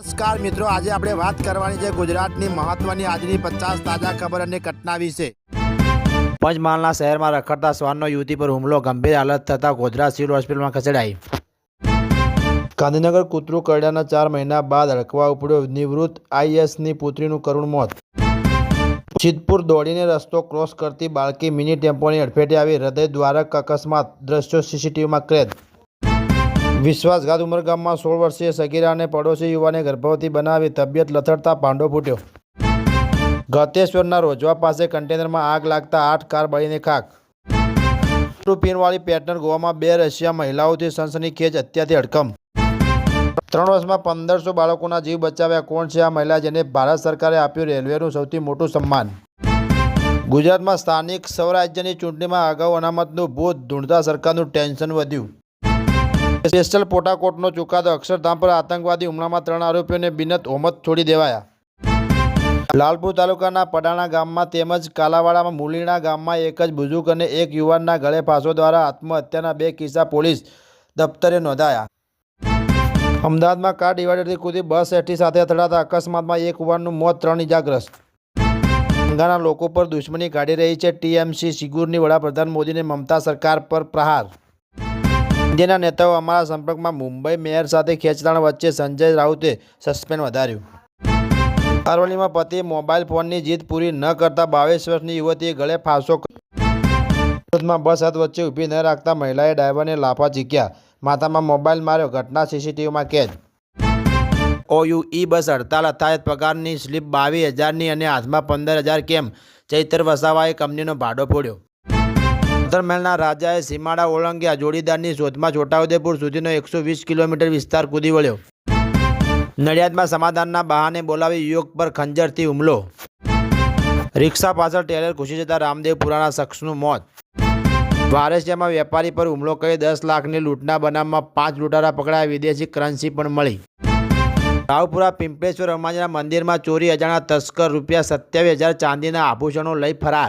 નમસ્કાર મિત્રો, આજે આપણે વાત કરવાની છે ગુજરાતની મહત્વની આજની પચાસ તાજા ખબર અને ઘટના વિશે. પંચમહાલના શહેરમાં રખડતા શ્વાનનો યુવતી પર હુમલો, ગંભીર હાલત થતાં ગોધરા સિવિલ હોસ્પિટલમાં ખસેડાઈ. ગાંધીનગર કૂતરું કરડ્યાના ચાર મહિના બાદ અડકવા ઉપડ્યો નિવૃત્ત આઈએસની પુત્રીનું કરુણ મોત. સિદ્ધપુર દોડીને રસ્તો ક્રોસ કરતી બાળકી મિની ટેમ્પોની અડફેટે આવી હૃદય દ્વારક અકસ્માત. દ્રશ્યો સીસીટીવીમાં કેદ. વિશ્વાસઘાત ઉમરગામમાં સોળ વર્ષીય સગીરાને પડોશી યુવાને ગર્ભવતી બનાવી તબિયત લથડતા પાંડો ફૂટ્યો. ગતેશ્વરના રોજવા પાસે કન્ટેનરમાં આગ લાગતા આઠ કાર બળીને ખાક પિનવાળી પેટર્ન ગોવામાં બે રશિયા મહિલાઓથી સનસનીખેજ હત્યાથી અડકમ. ત્રણ વર્ષમાં પંદરસો બાળકોના જીવ બચાવ્યા. કોણ છે આ મહિલા જેને ભારત સરકારે આપ્યું રેલવેનું સૌથી મોટું સન્માન? ગુજરાતમાં સ્થાનિક સ્વરાજ્યની ચૂંટણીમાં અગાઉ અનામતનું ભૂત ધૂંઢતા સરકારનું ટેન્શન વધ્યું. સ્પેશિયલ પોટાકોટનો ચુકાદો અક્ષરધામ પર આતંકવાદી હુમલામાં ત્રણ આરોપીઓને બિનત હોમત છોડી દેવાયા. લાલપુર તાલુકાના પડાણા ગામમાં તેમજ કાલાવાડામાં મુલીણા ગામમાં એક જ બુઝુર્ગ અને એક યુવાનના ગળે ફાંસો દ્વારા આત્મહત્યાના બે કિસ્સા પોલીસ દફતરે નોંધાયા. અમદાવાદમાં કાર ડિવાઈડરથી કૂદી બસ એટી સાથે અથડાતા અકસ્માતમાં એક યુવાનનું મોત ત્રણ ઇજાગ્રસ્ત. ગંગાના લોકો પર દુશ્મની કાઢી રહી છે ટીએમસી સિગુરની વડાપ્રધાન મોદીને મમતા સરકાર પર પ્રહાર. ઇન્ડિયાના નેતાઓ અમારા સંપર્કમાં મુંબઈ મેયર સાથે ખેંચતાણ વચ્ચે સંજય રાઉતે સસ્પેન્ડ વધાર્યું. અરવલ્લીમાં પતિ મોબાઈલ ફોનની જીત પૂરી ન કરતા બાવીસ વર્ષની યુવતીએ ગળે ફાંસો સુરતમાં બસ હાથ વચ્ચે ઊભી ન રાખતા મહિલાએ ડ્રાઈવરને લાફા ચીક્યા. માથામાં મોબાઈલ માર્યો, ઘટના સીસીટીવીમાં કેદ. ઓયુઈ બસ હડતાલ અથાયત પગારની સ્લીપ બાવીસ હજારની અને હાથમાં પંદર હજાર કેમ? ચૈતર વસાવાએ કંપનીનો ભાડો ફોડ્યો. ઉત્તરમહેલના રાજાએ સીમાડા ઓળંગ્યા. જોડીદારની શોધમાં છોટાઉદેપુર સુધીનો એકસો વીસ કિલોમીટર વિસ્તાર કૂદી વળ્યો. નડિયાદમાં સમાધાનના બહાને બોલાવી યુવક પર ખંજરથી હુમલો. રિક્ષા પાછળ ટેલર ઘૂસી જતા રામદેવપુરાના શખ્સનું મોત. વારેસિયામાં વેપારી પર હુમલો કરી દસ લાખની લૂંટના બનાવમાં પાંચ લૂંટારા પકડાયા. વિદેશી કરન્સી પણ મળી. રાવપુરા પિંપળેશ્વર હનુમાનજીના મંદિરમાં ચોરી અજાણા તસ્કર રૂપિયા સત્યાવીસ હજાર ચાંદીના આભૂષણો લઈ ફરાર.